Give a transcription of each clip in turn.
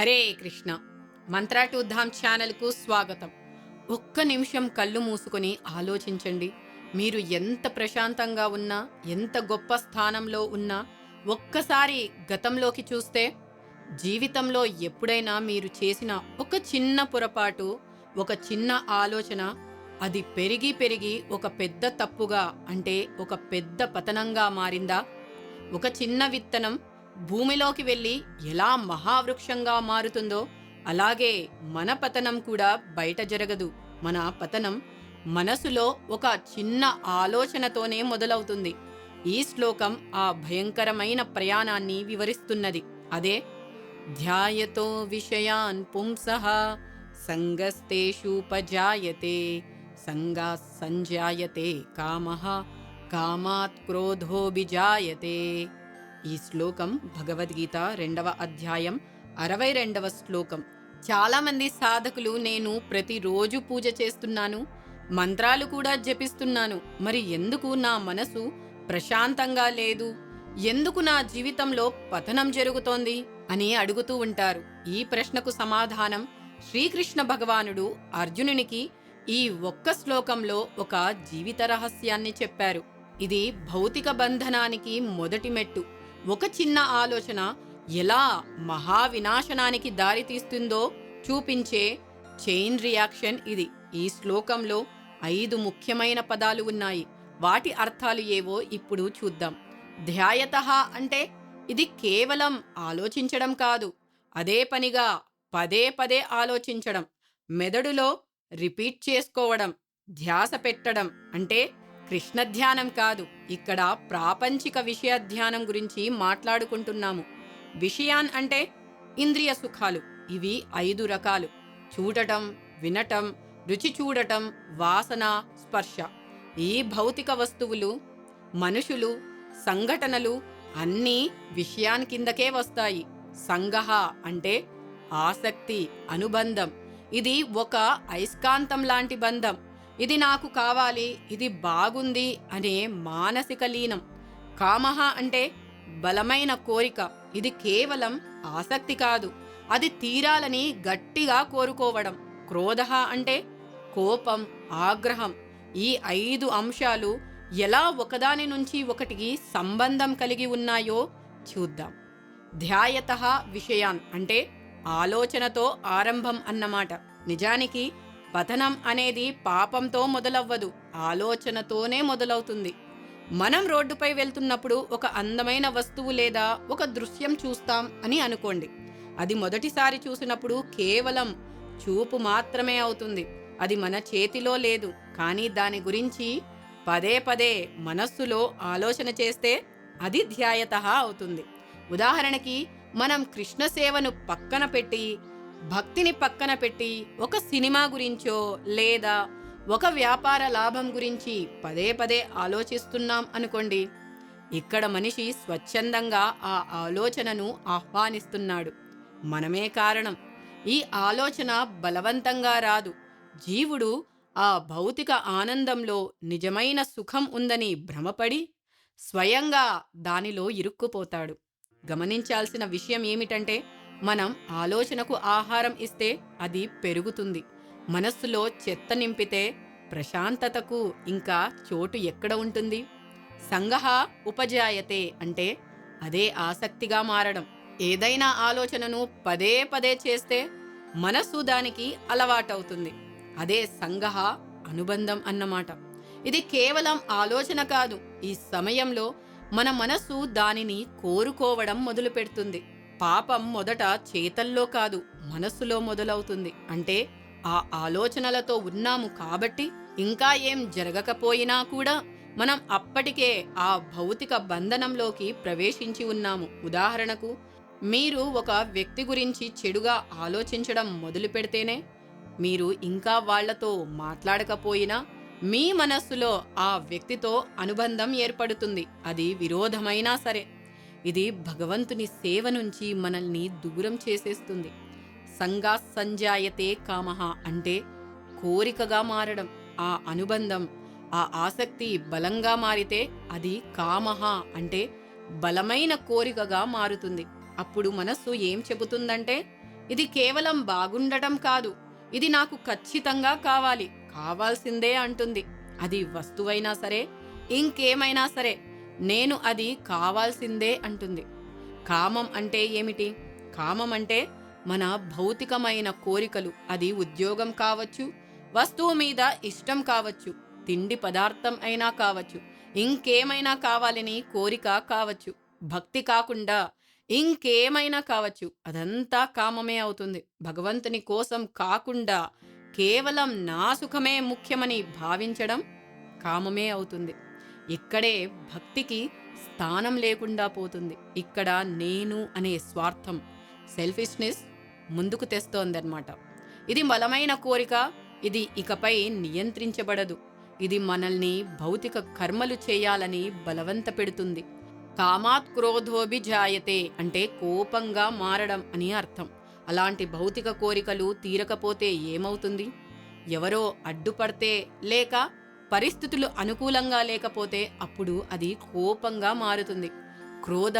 Hare Krishna. Mantra to Dham ఛానల్కు స్వాగతం. ఒక్క నిమిషం కళ్ళు మూసుకొని ఆలోచించండి. మీరు ఎంత ప్రశాంతంగా ఉన్నా ఎంత గొప్ప స్థానంలో ఉన్నా ఒక్కసారి గతంలోకి చూస్తే జీవితంలో ఎప్పుడైనా మీరు చేసిన ఒక చిన్న పొరపాటు ఒక చిన్న ఆలోచన అది పెరిగి పెరిగి ఒక పెద్ద తప్పుగా అంటే ఒక పెద్ద పతనంగా మారిందా? ఒక చిన్న విత్తనం భూమిలోకి వెళ్ళి ఎలా మహావృక్షంగా మారుతుందో అలాగే మన పతనం కూడా బయట జరగదు. మన పతనం మనసులో ఒక చిన్న ఆలోచనతోనే మొదలవుతుంది. ఈ శ్లోకం ఆ భయంకరమైన ప్రయాణాన్ని వివరిస్తున్నది. అదే ధ్యాయతో విషయాన్ పుంసః సంగస్తేషూపజాయతే సంగా సంజాయతే కామ కామాత్ క్రోధోభిజాయతే. ఈ శ్లోకం భగవద్గీత రెండవ అధ్యాయం అరవై రెండవ శ్లోకం. చాలామంది సాధకులు నేను ప్రతిరోజు పూజ చేస్తున్నాను మంత్రాలు కూడా జపిస్తున్నాను మరి ఎందుకు నా మనసు ప్రశాంతంగా లేదు? ఎందుకు నా జీవితంలో పతనం జరుగుతోంది? అని అడుగుతూ ఉంటారు. ఈ ప్రశ్నకు సమాధానం శ్రీకృష్ణ భగవానుడు అర్జునునికి ఈ ఒక్క శ్లోకంలో ఒక జీవిత రహస్యాన్ని చెప్పారు. ఇది భౌతిక బంధనానికి మొదటి మెట్టు. ఒక చిన్న ఆలోచన ఎలా మహావినాశనానికి దారితీస్తుందో చూపించే చైన్ రియాక్షన్ ఇది. ఈ శ్లోకంలో ఐదు ముఖ్యమైన పదాలు ఉన్నాయి. వాటి అర్థాలు ఏవో ఇప్పుడు చూద్దాం. ధ్యాయత అంటే ఇది కేవలం ఆలోచించడం కాదు. అదే పనిగా పదే పదే ఆలోచించడం. మెదడులో రిపీట్ చేసుకోవడం ధ్యాస పెట్టడం అంటే కృష్ణ ధ్యానం కాదు ఇక్కడ ప్రాపంచిక విషయ ధ్యానం గురించి మాట్లాడుకుంటున్నాము. విషయాన్ అంటే ఇంద్రియ సుఖాలు ఇవి ఐదు రకాలు. చూడటం వినటం రుచి చూడటం వాసన స్పర్శ. ఈ భౌతిక వస్తువులు మనుషులు సంఘటనలు అన్నీ విషయాన్ కిందకే వస్తాయి. సంగహ అంటే ఆసక్తి అనుబంధం. ఇది ఒక అయస్కాంతం లాంటి బంధం. ఇది నాకు కావాలి ఇది బాగుంది అనే మానసిక లీనం. కామహ అంటే బలమైన కోరిక. ఇది కేవలం ఆసక్తి కాదు. అది తీరాలని గట్టిగా కోరుకోవడం. క్రోధ అంటే కోపం ఆగ్రహం. ఈ ఐదు అంశాలు ఎలా ఒకదాని నుంచి ఒకటికి సంబంధం కలిగి ఉన్నాయో చూద్దాం. ధ్యాయత విషయాన్ అంటే ఆలోచనతో ఆరంభం అన్నమాట. నిజానికి పతనం అనేది పాపంతో మొదలవ్వదు ఆలోచనతోనే మొదలవుతుంది. మనం రోడ్డుపై వెళ్తున్నప్పుడు ఒక అందమైన వస్తువు లేదా ఒక దృశ్యం చూస్తాం అని అనుకోండి. అది మొదటిసారి చూసినప్పుడు కేవలం చూపు మాత్రమే అవుతుంది. అది మన చేతిలో లేదు. కానీ దాని గురించి పదే పదే మనస్సులో ఆలోచన చేస్తే అది ధ్యాయత అవుతుంది. ఉదాహరణకి మనం కృష్ణ సేవను పక్కన పెట్టి భక్తిని పక్కన పెట్టి ఒక సినిమా గురించో లేదా ఒక వ్యాపార లాభం గురించి పదే పదే ఆలోచిస్తున్నాం అనుకోండి ఇక్కడ మనిషి స్వచ్ఛందంగా ఆ ఆలోచనను ఆహ్వానిస్తున్నాడు. మనమే కారణం. ఈ ఆలోచన బలవంతంగా రాదు. జీవుడు ఆ భౌతిక ఆనందంలో నిజమైన సుఖం ఉందని భ్రమపడి స్వయంగా దానిలో ఇరుక్కుపోతాడు. గమనించాల్సిన విషయం ఏమిటంటే మనం ఆలోచనకు ఆహారం ఇస్తే అది పెరుగుతుంది. మనస్సులో చెత్త నింపితే ప్రశాంతతకు ఇంకా చోటు ఎక్కడ ఉంటుంది? సంగహ ఉపజాయతే అంటే అదే ఆసక్తిగా మారడం. ఏదైనా ఆలోచనను పదే పదే చేస్తే మనస్సు దానికి అలవాటవుతుంది. అదే సంగహ అనుబంధం అన్నమాట. ఇది కేవలం ఆలోచన కాదు. ఈ సమయంలో మన మనస్సు దానిని కోరుకోవడం మొదలుపెడుతుంది. పాపం మొదట చేతల్లో కాదు మనస్సులో మొదలవుతుంది. అంటే ఆ ఆలోచనలతో ఉన్నాము కాబట్టి ఇంకా ఏం జరగకపోయినా కూడా మనం అప్పటికే ఆ భౌతిక బంధనంలోకి ప్రవేశించి ఉన్నాము. ఉదాహరణకు మీరు ఒక వ్యక్తి గురించి చెడుగా ఆలోచించడం మొదలు పెడితేనే మీరు ఇంకా వాళ్ళతో మాట్లాడకపోయినా మీ మనస్సులో ఆ వ్యక్తితో అనుబంధం ఏర్పడుతుంది. అది విరోధమైనా సరే. ఇది భగవంతుని సేవ నుంచి మనల్ని దూరం చేసేస్తుంది. సంగా సంజాయతే కామహ అంటే కోరికగా మారడం. ఆ అనుబంధం ఆ ఆసక్తి బలంగా మారితే అది కామహ అంటే బలమైన కోరికగా మారుతుంది. అప్పుడు మనస్సు ఏం చెబుతుందంటే ఇది కేవలం బాగుండటం కాదు ఇది నాకు ఖచ్చితంగా కావాలి కావాల్సిందే అంటుంది. అది వస్తువైనా సరే ఇంకేమైనా సరే నేను అది కావాల్సిందే అంటుంది. కామం అంటే ఏమిటి? కామం అంటే మన భౌతికమైన కోరికలు. అది ఉద్యోగం కావచ్చు వస్తువు మీద ఇష్టం కావచ్చు తిండి పదార్థం అయినా కావచ్చు ఇంకేమైనా కావాలని కోరిక కావచ్చు భక్తి కాకుండా ఇంకేమైనా కావచ్చు అదంతా కామమే అవుతుంది. భగవంతుని కోసం కాకుండా కేవలం నా సుఖమే ముఖ్యమని భావించడం కామమే అవుతుంది. ఇక్కడే భక్తికి స్థానం లేకుండా పోతుంది. ఇక్కడ నేను అనే స్వార్థం సెల్ఫిష్నెస్ ముందుకు తెస్తోందన్నమాట. ఇది బలమైన కోరిక ఇది ఇకపై నియంత్రించబడదు. ఇది మనల్ని భౌతిక కర్మలు చేయాలని బలవంత పెడుతుంది. కామాత్ క్రోధోభిజాయతే అంటే కోపంగా మారడం అని అర్థం. అలాంటి భౌతిక కోరికలు తీరకపోతే ఏమవుతుంది? ఎవరో అడ్డుపడితే లేక పరిస్థితులు అనుకూలంగా లేకపోతే అప్పుడు అది కోపంగా మారుతుంది. క్రోధ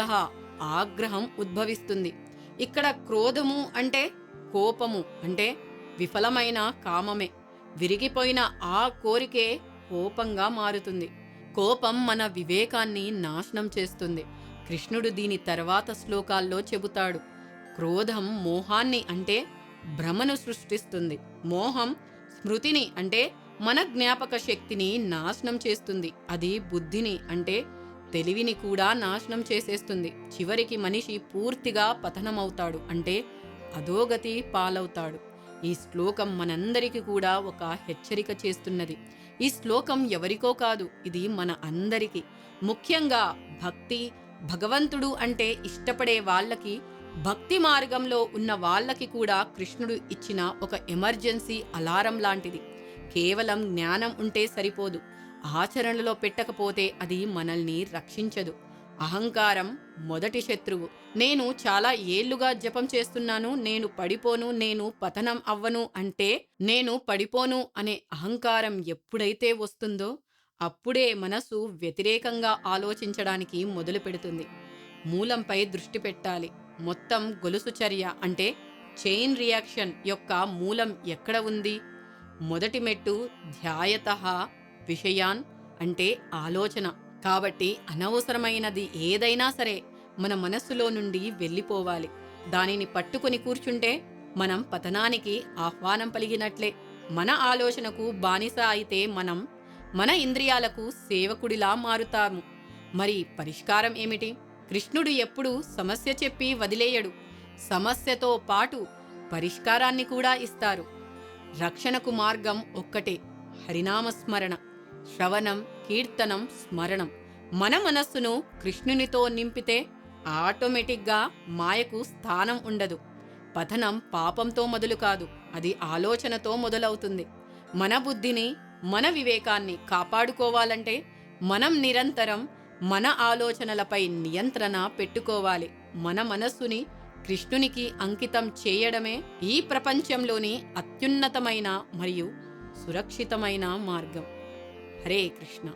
ఆగ్రహం ఉద్భవిస్తుంది. ఇక్కడ క్రోధము అంటే కోపము అంటే విఫలమైన కామమే. విరిగిపోయిన ఆ కోరికే కోపంగా మారుతుంది. కోపం మన వివేకాన్ని నాశనం చేస్తుంది. కృష్ణుడు దీని తర్వాత శ్లోకాల్లో చెబుతాడు. క్రోధం మోహాన్ని అంటే భ్రమను సృష్టిస్తుంది. మోహం స్మృతిని అంటే మన జ్ఞాపక శక్తిని నాశనం చేస్తుంది. అది బుద్ధిని అంటే తెలివిని కూడా నాశనం చేసేస్తుంది. చివరికి మనిషి పూర్తిగా పతనమవుతాడు అంటే అధోగతి పాలవుతాడు. ఈ శ్లోకం మనందరికీ కూడా ఒక హెచ్చరిక చేస్తున్నది. ఈ శ్లోకం ఎవరికో కాదు ఇది మన అందరికీ. ముఖ్యంగా భక్తి భగవంతుడు అంటే ఇష్టపడే వాళ్ళకి భక్తి మార్గంలో ఉన్న వాళ్ళకి కూడా కృష్ణుడు ఇచ్చిన ఒక ఎమర్జెన్సీ అలారం లాంటిది. కేవలం జ్ఞానం ఉంటే సరిపోదు. ఆచరణలో పెట్టకపోతే అది మనల్ని రక్షించదు. అహంకారం మొదటి శత్రువు. నేను చాలా ఏళ్ళుగా జపం చేస్తున్నాను నేను పడిపోను నేను పతనం అవ్వను అంటే నేను పడిపోను అనే అహంకారం ఎప్పుడైతే వస్తుందో అప్పుడే మనసు వ్యతిరేకంగా ఆలోచించడానికి మొదలు పెడుతుంది. మూలంపై దృష్టి పెట్టాలి. మొత్తం గొలుసు చర్య అంటే చైన్ రియాక్షన్ యొక్క మూలం ఎక్కడ ఉంది? మొదటి మెట్టు ధ్యాయత విషయాన్ అంటే ఆలోచన. కాబట్టి అనవసరమైనది ఏదైనా సరే మన మనస్సులో నుండి వెళ్ళిపోవాలి. దానిని పట్టుకొని కూర్చుంటే మనం పతనానికి ఆహ్వానం పలిగినట్లే. మన ఆలోచనకు బానిస అయితే మనం మన ఇంద్రియాలకు సేవకుడిలా మారుతాము. మరి పరిష్కారం ఏమిటి? కృష్ణుడు ఎప్పుడు సమస్య చెప్పి వదిలేయడు. సమస్యతో పాటు పరిష్కారాన్ని కూడా ఇస్తారు. రక్షణకు మార్గం ఒక్కటే. హరినామస్మరణ శ్రవణం కీర్తనం స్మరణం. మన మనస్సును కృష్ణునితో నింపితే ఆటోమేటిక్గా మాయకు స్థానం ఉండదు. పతనం పాపంతో మొదలు కాదు అది ఆలోచనతో మొదలవుతుంది. మన బుద్ధిని మన వివేకాన్ని కాపాడుకోవాలంటే మనం నిరంతరం మన ఆలోచనలపై నియంత్రణ పెట్టుకోవాలి. మన మనస్సుని కృష్ణునికి అంకితం చేయడమే ఈ ప్రపంచంలోని అత్యున్నతమైన మరియు సురక్షితమైన మార్గం. హరే కృష్ణ.